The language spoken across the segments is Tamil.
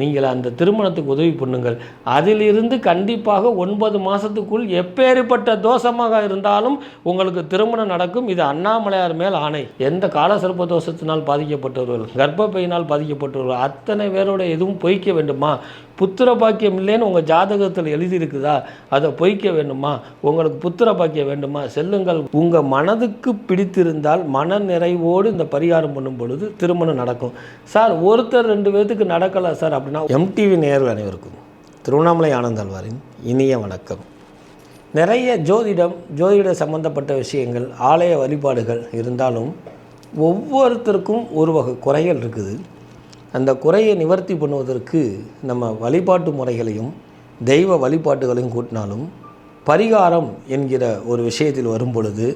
நீங்கள் அந்த திருமணத்துக்கு உதவி பண்ணுங்கள். அதிலிருந்து கண்டிப்பாக ஒன்பது மாதத்துக்குள் எப்பேறுபட்ட தோஷமாக இருந்தாலும் உங்களுக்கு திருமணம் நடக்கும். இது அண்ணாமலையார் மேல் ஆணை. எந்த கால சர்ப்ப தோஷத்தினால் பாதிக்கப்பட்டவர்கள் கர்ப்பப்பையினால் பாதிக்கப்பட்டவர்கள் அத்தனை பேரோட எதுவும் பொய்க்க வேண்டுமா? புத்திர பாக்கியம் இல்லைன்னு உங்கள் ஜாதகத்தில் எழுதியிருக்குதா? அதை பொய்க்க வேண்டுமா? உங்களுக்கு புத்திர பாக்கியம் வேண்டுமா? செல்லுங்கள். உங்கள் மனதுக்கு பிடித்திருந்தால் மன நிறைவோடு இந்த பரிகாரம் பண்ணும் பொழுது திருமணம் நடக்கும். சார் ஒருத்தர் ரெண்டு பேர்த்துக்கு நடக்கலை சார் அப்படின்னா? எம்டிவி நேர்கள் அனைவருக்கும் திருவண்ணாமலை ஆனந்தாழ்வாரின் இனிய வணக்கம். நிறைய ஜோதிடம் ஜோதிட சம்பந்தப்பட்ட விஷயங்கள் ஆலய வழிபாடுகள் இருந்தாலும் ஒவ்வொருத்தருக்கும் ஒரு வகை குறைகள் இருக்குது. அந்த குறையை நிவர்த்தி பண்ணுவதற்கு நம்ம வழிபாட்டு முறைகளையும் தெய்வ வழிபாட்டுகளையும் கூட்டினாலும் பரிகாரம் என்கிற ஒரு விஷயத்தில் வரும் பொழுது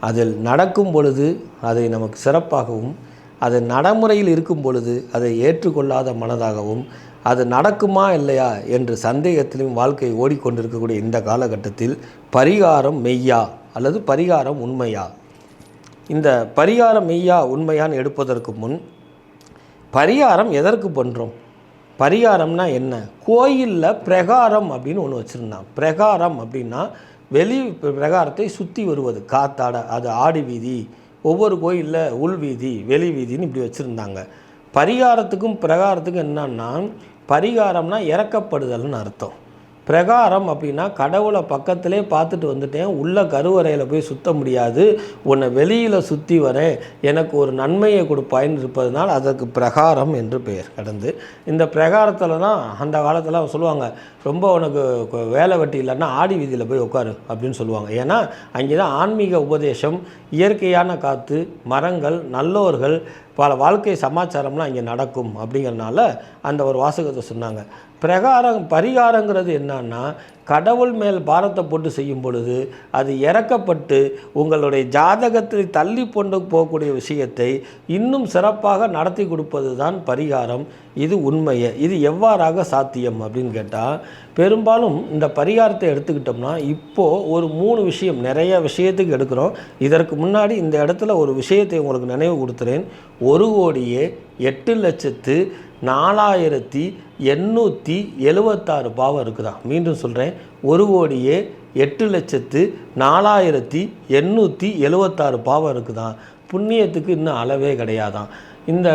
அதில் நடக்கும் பொழுது அதை நமக்கு சிறப்பாகவும் அது நடைமுறையில் இருக்கும் பொழுது அதை ஏற்றுக்கொள்ளாத மனதாகவும் அது நடக்குமா இல்லையா என்று சந்தேகத்திலும் வாழ்க்கை ஓடிக்கொண்டிருக்கக்கூடிய இந்த காலகட்டத்தில் பரிகாரம் மெய்யா அல்லது பரிகாரம் உண்மையா? இந்த பரிகாரம் மெய்யா உண்மையான்னு எடுப்பதற்கு முன் பரிகாரம் எதற்கு பண்ணுறோம் பரிகாரம்னா என்ன? கோயிலில் பிரகாரம் அப்படின்னு ஒன்று வச்சுருந்தான். பிரகாரம் அப்படின்னா வெளி பிரகாரத்தை சுற்றி வருவது. காத்தாட அது ஆடு வீதி ஒவ்வொரு கோயிலில் உள் வீதி வெளி வீதின்னு இப்படி வச்சுருந்தாங்க. பரிகாரத்துக்கும் பிரகாரத்துக்கும் என்னன்னா பரிகாரம்னா இறக்கப்படுதல்னு அர்த்தம். பிரகாரம் அப்படின்னா கடவுளை பக்கத்திலே பார்த்துட்டு வந்துட்டேன். உள்ள கருவறையில் போய் சுத்த முடியாது. உன்னை வெளியில் சுற்றி வரேன். எனக்கு ஒரு நன்மையை கொடுப்பாயின்னு இருப்பதனால் அதற்கு பிரகாரம் என்று பெயர். கடந்து இந்த பிரகாரத்தில் தான் அந்த காலத்தில் சொல்லுவாங்க ரொம்ப உனக்கு வேலை வெட்டி இல்லைன்னா ஆடி வீதியில் போய் உட்காரு அப்படின்னு சொல்லுவாங்க. ஏன்னா அங்கே தான் ஆன்மீக உபதேசம் இயற்கையான காற்று மரங்கள் நல்லோர்கள் பல வாழ்க்கை சமாச்சாரம்லாம் இங்கே நடக்கும் அப்படிங்கிறனால அந்த ஒரு வாசகத்தை சொன்னாங்க. பிரகாரம் பரிகாரங்கிறது என்னன்னா கடவுள் மேல் பாரத்தை போட்டு செய்யும் பொழுது அது இறக்கப்பட்டு உங்களுடைய ஜாதகத்தில் தள்ளி கொண்டு போகக்கூடிய விஷயத்தை இன்னும் சிறப்பாக நடத்தி கொடுப்பது தான் பரிகாரம். இது உண்மையை. இது எவ்வாறாக சாத்தியம் அப்படின்னு கேட்டால் பெரும்பாலும் இந்த பரிகாரத்தை எடுத்துக்கிட்டோம்னா இப்போது ஒரு மூணு விஷயம் நிறைய விஷயத்துக்கு எடுக்கிறோம். இதற்கு முன்னாடி இந்த இடத்துல ஒரு விஷயத்தை உங்களுக்கு நினைவு கொடுத்துறேன். ஒரு கோடியே எட்டு லட்சத்து நாலாயிரத்தி எண்ணூற்றி எழுவத்தாறு பாவம் இருக்குதா? மீண்டும் சொல்கிறேன் ஒரு கோடியே எட்டு லட்சத்து நாலாயிரத்தி எண்ணூற்றி எழுவத்தாறு பாவம் இருக்குதான் புண்ணியத்துக்கு இன்னும் அளவே கிடையாதான். இந்த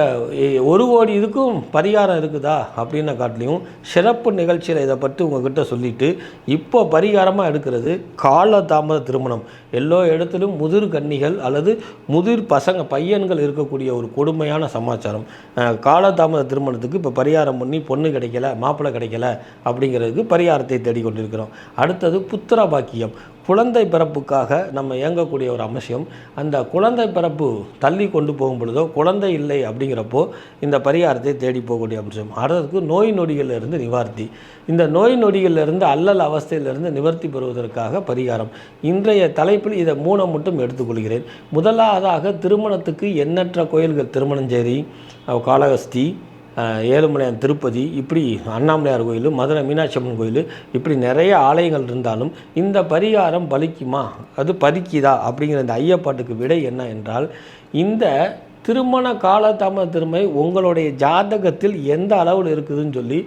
ஒரு கோடி இதுக்கும் பரிகாரம் இருக்குதா? அப்படின்ன காட்டிலையும் சிறப்பு நிகழ்ச்சியில் இதை பற்றி உங்ககிட்ட சொல்லிட்டு இப்போ பரிகாரமாக எடுக்கிறது கால தாமத திருமணம். எல்லா இடத்திலும் முதிர் கன்னிகள் அல்லது முதிர் பசங்க பையன்கள் இருக்கக்கூடிய ஒரு கொடுமையான சமாச்சாரம். அஹ், காலதாமத திருமணத்துக்கு இப்போ பரிகாரம் பண்ணி பொண்ணு கிடைக்கல மாப்பிள்ளை கிடைக்கல அப்படிங்கிறதுக்கு பரிகாரத்தை தேடிக்கொண்டிருக்கிறோம். அடுத்தது புத்திர பாக்கியம். குழந்தை பிறப்புக்காக நம்ம இயங்கக்கூடிய ஒரு அவசியம். அந்த குழந்தை பிறப்பு தள்ளி கொண்டு போகும் பொழுதோ குழந்தை இல்லை அப்படிங்கிறப்போ இந்த பரிகாரத்தை தேடி போகக்கூடிய அம்சம் அடுத்ததுக்கு நோய் நொடிகளிலிருந்து நிவார்த்தி. இந்த நோய் நொடிகளிலிருந்து அல்லல் அவஸ்தையிலிருந்து நிவர்த்தி பெறுவதற்காக பரிகாரம். இன்றைய தலைப்பில் இதை மூணை மட்டும் எடுத்துக்கொள்கிறேன். முதலாவதாக திருமணத்துக்கு எண்ணற்ற கோயில்கள் திருமணஞ்சேரி அஹ், காளஹஸ்தி ஏழுமலையான் திருப்பதி இப்படி அண்ணாமலையார் கோயில் மதுரை மீனாட்சி அம்மன் கோயில் இப்படி நிறைய ஆலயங்கள் இருந்தாலும் இந்த பரிகாரம் பலிக்குமா? அது பறிக்குதா அப்படிங்கிற இந்த ஐயப்பாட்டுக்கு விடை என்ன என்றால் இந்த திருமண காலதாமத திருமை உங்களுடைய ஜாதகத்தில் எந்த அளவில் இருக்குதுன்னு சொல்லி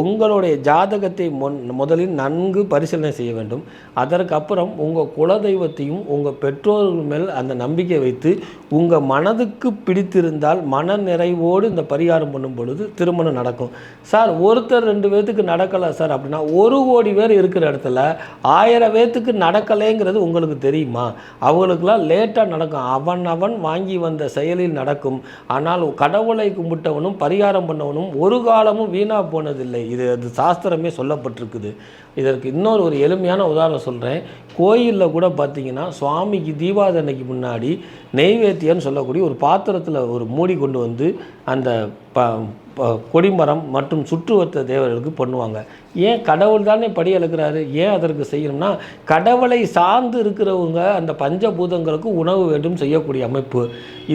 உங்களுடைய ஜாதகத்தை முன் முதலில் நன்கு பரிசீலனை செய்ய வேண்டும். அதற்கப்புறம் உங்கள் குலதெய்வத்தையும் உங்கள் பெற்றோர்கள் மேல் அந்த நம்பிக்கை வைத்து உங்கள் மனதுக்கு பிடித்திருந்தால் மன நிறைவோடு இந்த பரிகாரம் பண்ணும் பொழுது திருமணம் நடக்கும். சார் ஒருத்தர் ரெண்டு பேர்த்துக்கு நடக்கலை சார் அப்படின்னா ஒரு கோடி பேர் இருக்கிற இடத்துல ஆயிரம் பேர்த்துக்கு நடக்கலைங்கிறது உங்களுக்கு தெரியுமா? அவங்களுக்கெல்லாம் லேட்டாக நடக்கும். அவன் அவன் வாங்கி வந்த செயலில் நடக்கும். ஆனால் கடவுளை கும்பிட்டவனும் பரிகாரம் பண்ணவனும் ஒரு காலமும் வீணாக போனதில்லை. இது அது சாஸ்திரமே சொல்லப்பட்டிருக்குது. இதற்கு இன்னொரு ஒரு எளிமையான உதாரணம் சொல்கிறேன் கோயிலில் கூட பார்த்தீங்கன்னா சுவாமிக்கு தீபாவளிக்கு முன்னாடி நெய்வேத்தியம்னு சொல்லக்கூடிய ஒரு பாத்திரத்தில் ஒரு மூடி கொண்டு வந்து அந்த ப- கொடிமரம் மற்றும் சுற்றுவத்த தேவர்களுக்கு பண்ணுவாங்க. ஏன் கடவுள் தானே படி அளக்கிறாரு ஏன் அதற்கு செய்யணும்னா கடவுளை சார்ந்து இருக்கிறவங்க அந்த பஞ்சபூதங்களுக்கு உணவு வேண்டும் செய்யக்கூடிய அமைப்பு.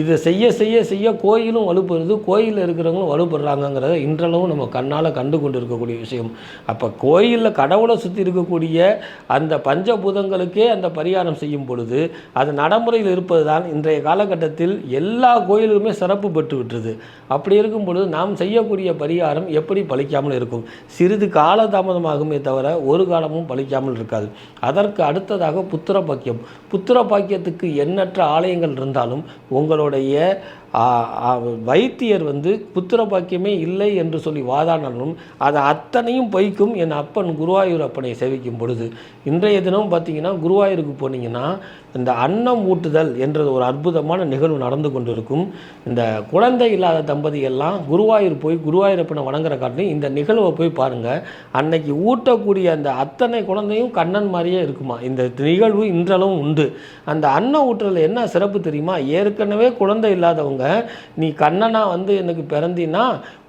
இதை செய்ய செய்ய செய்ய கோயிலும் வலுப்படுது கோயிலில் இருக்கிறவங்களும் வலுப்படுறாங்கங்கிறத இன்றளவும் நம்ம கண்ணால் கண்டு கொண்டு இருக்கக்கூடிய விஷயம். அப்போ கோயிலில் கடவுளை சுற்றி இருக்கக்கூடிய அந்த பஞ்சபூதங்களுக்கே அந்த பரிகாரம் செய்யும் பொழுது அது நடைமுறையில் இருப்பது தான் இன்றைய காலகட்டத்தில் எல்லா கோயிலுமே சிறப்பு பெற்று விட்டுருது அப்படி இருக்கும் பொழுது நாம் செய்ய செய்யக்கூடிய பரிகாரம் எப்படி பழிக்காமல் இருக்கும்? சிறிது காலதாமதமாகுமே தவிர ஒரு காலமும் பழிக்காமல் இருக்காது. அதற்கு அடுத்ததாக புத்திர பாக்கியம். புத்திர பாக்கியத்துக்கு எண்ணற்ற ஆலயங்கள் இருந்தாலும் உங்களுடைய வைத்தியர் வந்து புத்திர பாக்கியமே இல்லை என்று சொல்லி வாதாடினாலும் அதை அத்தனையும் பொய்க்கும் என் அப்பன் குருவாயூர் அப்பனை சேவிக்கும் பொழுது. இன்றைய தினம் பார்த்தீங்கன்னா குருவாயூருக்கு போனீங்கன்னா இந்த அன்னம் ஊட்டுதல் என்றது ஒரு அற்புதமான நிகழ்வு நடந்து கொண்டிருக்கும். இந்த குழந்தை இல்லாத தம்பதியெல்லாம் குருவாயூர் போய் குருவாயூரப்பனை வணங்குற காட்டி இந்த நிகழ்வை போய் பாருங்கள் அன்னைக்கு ஊட்டக்கூடிய அந்த அத்தனை குழந்தையும் கண்ணன் மாதிரியே இருக்குமா? இந்த நிகழ்வு இன்றளவும் உண்டு. அந்த அன்னம் ஊட்டுறதுல என்ன சிறப்பு தெரியுமா? ஏற்கனவே குழந்தை இல்லாதவங்க நீ கண்ணனா வந்து எனக்கு பிறந்தினா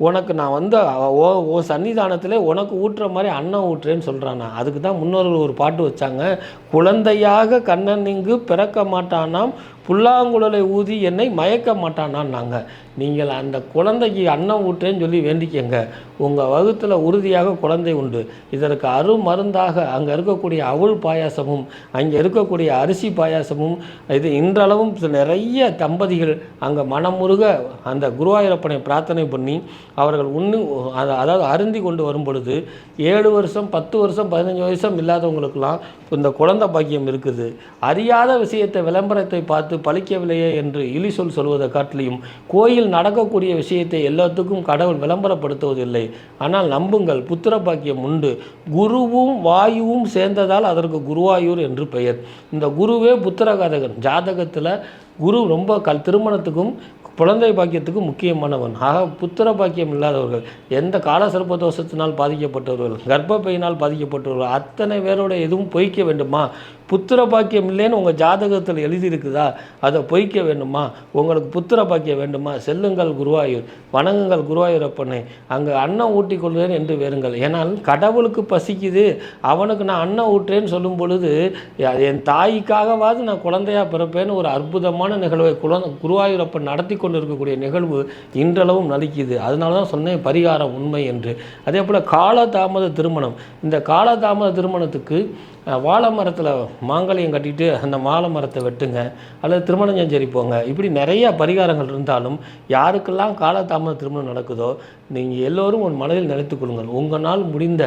உனக்கு நான் வந்து ஓ ஓ சன்னிதானத்தில் உனக்கு ஊட்டுற மாதிரி அன்னம் ஊட்டுறேன்னு சொல்கிறானா அதுக்கு தான் முன்னோர்கள் ஒரு பாட்டு வச்சாங்க குழந்தையாக கண்ணன் இங்கு பிறக்க மாட்டானாம் புல்லாங்குழலை ஊதி என்னை மயக்க மாட்டானான்னாங்க. நீங்கள் அந்த குழந்தைக்கு அன்னம் ஊட்டுறேன்னு சொல்லி வேண்டிக்கங்க. உங்கள் வகுத்தில் உறுதியாக குழந்தை உண்டு. இதற்கு அருமருந்தாக அங்கே இருக்கக்கூடிய அவுள் பாயாசமும் அங்கே இருக்கக்கூடிய அரிசி பாயாசமும் இது இன்றளவும் நிறைய தம்பதிகள் அங்கே மனமுருக அந்த குருவாயூரப்பனை பிரார்த்தனை பண்ணி அவர்கள் உண்ணு அதாவது அருந்தி கொண்டு வரும் பொழுது ஏழு வருஷம் பத்து வருஷம் பதினஞ்சு வருஷம் இல்லாதவங்களுக்கெல்லாம் இந்த குழந்தை பாக்கியம் இருக்குது. அறியாத விஷயத்தை விளம்பரத்தை பார்த்து பழிக்கவில்லையே என்று இழி சொல் சொல்வதை காட்டிலையும் கோயில் நடக்கக்கூடிய விஷயத்தை எல்லாத்துக்கும் கடவுள் விளம்பரப்படுத்துவதில்லை. ஆனால் நம்புங்கள் புத்திர பாக்கியம் உண்டு. குருவும் வாயுவும் சேர்ந்ததால் அதற்கு குருவாயூர் என்று பெயர். இந்த குருவே புத்திரகாதகன். ஜாதகத்தில் குரு ரொம்ப கல் திருமணத்துக்கும் குழந்தை பாக்கியத்துக்கு முக்கியமானவன். ஆக புத்திர பாக்கியம் இல்லாதவர்கள் எந்த கால சர்ப்ப தோஷத்தினால் பாதிக்கப்பட்டவர்கள் கர்ப்பப்பையினால் பாதிக்கப்பட்டவர்கள் அத்தனை பேரோட எதுவும் பொய்க்க வேண்டுமா? புத்திர பாக்கியம் இல்லைன்னு உங்கள் ஜாதகத்தில் எழுதியிருக்குதா? அதை பொய்க்க வேண்டுமா? உங்களுக்கு புத்திர பாக்கியம் வேண்டுமா? செல்லுங்கள் குருவாயூர் வணங்குங்கள் குருவாயூரப்பனை. அங்கே அன்னம் ஊட்டி கொள்வேன் என்று வேறுங்கள். ஏன்னால் கடவுளுக்கு பசிக்குது. அவனுக்கு நான் அன்னம் ஊட்டுறேன்னு சொல்லும் பொழுது என் தாய்க்காகவாது நான் குழந்தையா பிறப்பேன்னு ஒரு அற்புதமான நிகழ்வை குழந்தை குருவாயூரப்பன் நடத்தி கொண்டு இருக்கக்கூடிய நிகழ்வு இன்றளவும் நலிக்குது. அதனால தான் சொன்னேன் பரிகாரம் உண்மை என்று. அதே போல் காலதாமத திருமணம். இந்த காலதாமத திருமணத்துக்கு வாழை மரத்தில் மாங்கல்யம் கட்டிட்டு அந்த மாலை மரத்தை வெட்டுங்க அல்லது திருமணம் செஞ்சரி போங்க. இப்படி நிறைய பரிகாரங்கள் இருந்தாலும் யாருக்கெல்லாம் காலதாமத திருமணம் நடக்குதோ நீங்கள் எல்லோரும் உன் மனதில் நினைத்துக் கொள்ளுங்கள். உங்களால் முடிந்த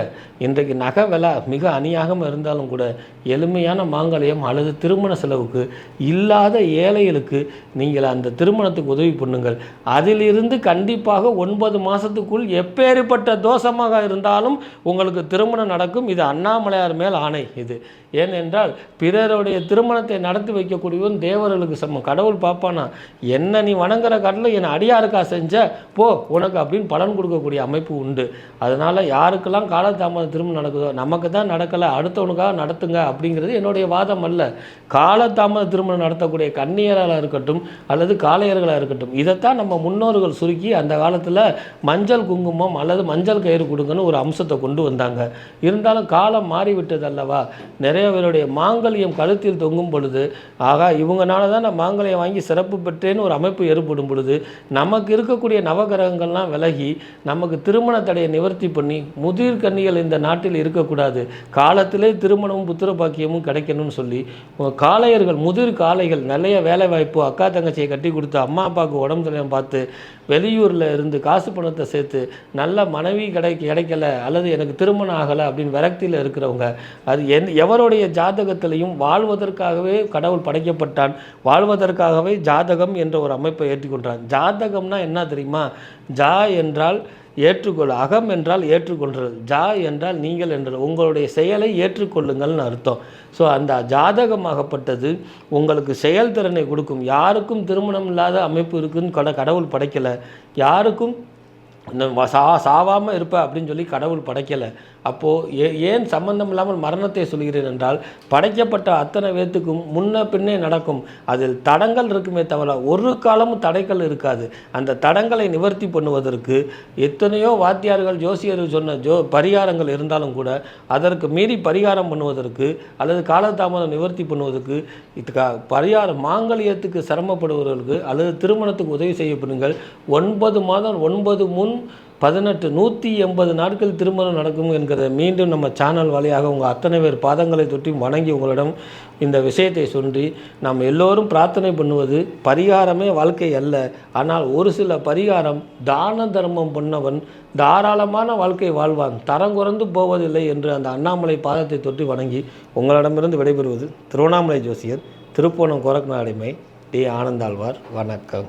இன்றைக்கு நகை விலை மிக அநியாகமாக இருந்தாலும் கூட எளிமையான மாங்கல்யம் அல்லது திருமண செலவுக்கு இல்லாத ஏழைகளுக்கு நீங்கள் அந்த திருமணத்துக்கு உதவி பண்ணுங்கள். அதிலிருந்து கண்டிப்பாக ஒன்பது மாதத்துக்குள் எப்பேற்பட்ட தோஷமாக இருந்தாலும் உங்களுக்கு திருமணம் நடக்கும். இது அண்ணாமலையார் மேல் ஆணை இது. ஏனென்றால் பிறருடைய திருமணத்தை நடத்தி வைக்கக்கூடியவன் தேவர்களுக்கு சம கடவுள் பார்ப்பானா என்ன நீ வணங்குற கடலில் என் அடியாருக்கா செஞ்ச? போ உனக்கு அப்படின்னு பலன் கொடுக்கக்கூடிய அமைப்பு உண்டு. அதனால் யாருக்கெல்லாம் காலதாமதம் திருமணம் நடக்குதோ நமக்கு தான் நடக்கலை அடுத்தவனுக்காக நடத்துங்க அப்படிங்கிறது என்னுடைய வாதம் அல்ல. காலதாமத திருமணம் நடத்தக்கூடிய கன்னியராக இருக்கட்டும் அல்லது காளையர்களாக இருக்கட்டும் இதைத்தான் நம்ம முன்னோர்கள் சுருக்கி அந்த காலத்தில் மஞ்சள் குங்குமம் அல்லது மஞ்சள் கயிறு கொடுங்கன்னு ஒரு அம்சத்தை கொண்டு வந்தாங்க. இருந்தாலும் காலம் மாறிவிட்டது அல்லவா நிறைய பேருடைய மாங்கல்யம் கழுத்தில் தொங்கும் பொழுது ஆகா இவங்கனால தான் நான் மாங்கல்யம் வாங்கி சிறப்பு பெற்றேன்னு ஒரு அமைப்பு ஏற்படும் பொழுது நமக்கு இருக்கக்கூடிய நவகிரகங்கள்லாம் விலகி நமக்கு திருமண தடையை நிவர்த்தி பண்ணி முதிர் கன்னிகள் இந்த நாட்டில் இருக்கக்கூடாது. காலத்திலே திருமணமும் புத்திர பாக்கியமும் கிடைக்கணும்னு சொல்லி காளையர்கள் முதிர் காளைகள் நிறைய வேலை வாய்ப்பு அக்கா தங்கச்சியை கட்டி கொடுத்து அம்மா அப்பாவுக்கு உடம்பு சரியில்லாம பார்த்து வெளியூரில் இருந்து காசு பணத்தை சேர்த்து நல்ல மனைவி கிடை கிடைக்கல அல்லது எனக்கு திருமணம் ஆகலை அப்படின்னு விரக்தியில் இருக்கிறவங்க அது என் எவருடைய ஜாதகத்திலையும் வாழ்வதற்காகவே கடவுள் படைக்கப்பட்டான் வாழ்வதற்காகவே ஜாதகம் என்ற ஒரு அமைப்பை ஏற்றுக்கொண்டான் ஜாதகம்னா என்ன தெரியுமா? ஜா என்றால் ஏற்றுக்கொள். அகம் என்றால் ஏற்றுக்கொள்றது ஜா என்றால் நீங்கள் என்றால் உங்களுடைய செயலை ஏற்றுக்கொள்ளுங்கள்னு அர்த்தம். ஸோ அந்த ஜாதகமாகப்பட்டது உங்களுக்கு செயல்திறனை கொடுக்கும். யாருக்கும் திருமணம் இல்லாத அமைப்பு இருக்குதுன்னு கட கடவுள் படைக்கலை. யாருக்கும் இந்த சா சாவாமல் இருப்ப அப்படின்னு சொல்லி கடவுள் படைக்கலை. அப்போது ஏ ஏன் சம்பந்தம் இல்லாமல் மரணத்தை சொல்கிறேன் என்றால் படைக்கப்பட்ட அத்தனை பேர்த்துக்கும் முன்ன பின்னே நடக்கும் அதில் தடங்கள் இருக்குமே தவிர ஒரு காலமும் தடைகள் இருக்காது. அந்த தடங்களை நிவர்த்தி பண்ணுவதற்கு எத்தனையோ வாத்தியார்கள் ஜோசியர்கள் சொன்ன ஜோ பரிகாரங்கள் இருந்தாலும் கூட அதற்கு மீறி பரிகாரம் பண்ணுவதற்கு அல்லது காலதாமதம் நிவர்த்தி பண்ணுவதற்கு இதுக்கா பரிகாரம் மாங்கல்யத்துக்கு சிரமப்படுபவர்களுக்கு அல்லது திருமணத்துக்கு உதவி செய்யப்படுங்கள். ஒன்பது மாதம் ஒன்பது முன் பதினெட்டு நூற்றி எண்பது நாட்கள் திருமணம் நடக்கும் என்கிறத மீண்டும் நம்ம சேனல் வழியாக உங்கள் அத்தனை பேர் பாதங்களை தொட்டி வணங்கி உங்களிடம் இந்த விஷயத்தை சொல்லி நாம் எல்லோரும் பிரார்த்தனை பண்ணுவது பரிகாரமே வாழ்க்கை அல்ல. ஆனால் ஒரு சில பரிகாரம் தான தர்மம் பண்ணவன் தாராளமான வாழ்க்கை வாழ்வான். தரம் குறைந்து போவதில்லை என்று அந்த அண்ணாமலை பாதத்தை தொட்டி வணங்கி உங்களிடமிருந்து விடைபெறுவது திருவண்ணாமலை ஜோசியர் திருப்போணம் கோரக்நாடிமை டி. ஆனந்தாழ்வார். வணக்கம்.